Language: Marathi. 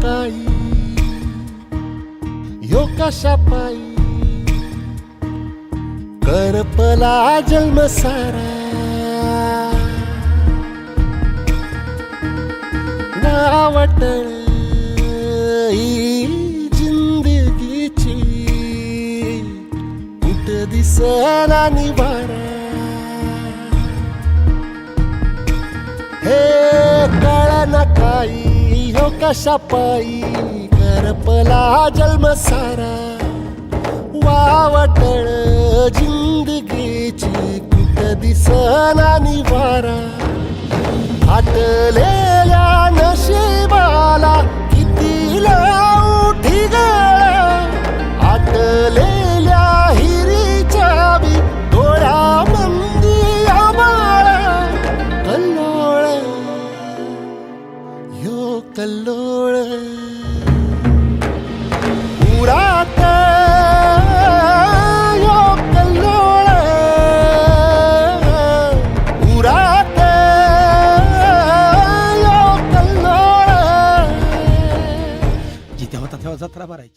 काही यो कशा पायी करपला जन्म सारा नावट जिंदगीची कुठ दिसला निवारा हे कळ काही कशा पायी करपला जन्म सारा. वावटळ जिंदगीची कुठ दिसना निवारा. फाटले कल्लोळ उरात यो कल्लोळ उरात यो कल्लोळ जिथे होता तेव्हा जत्रा भरायची.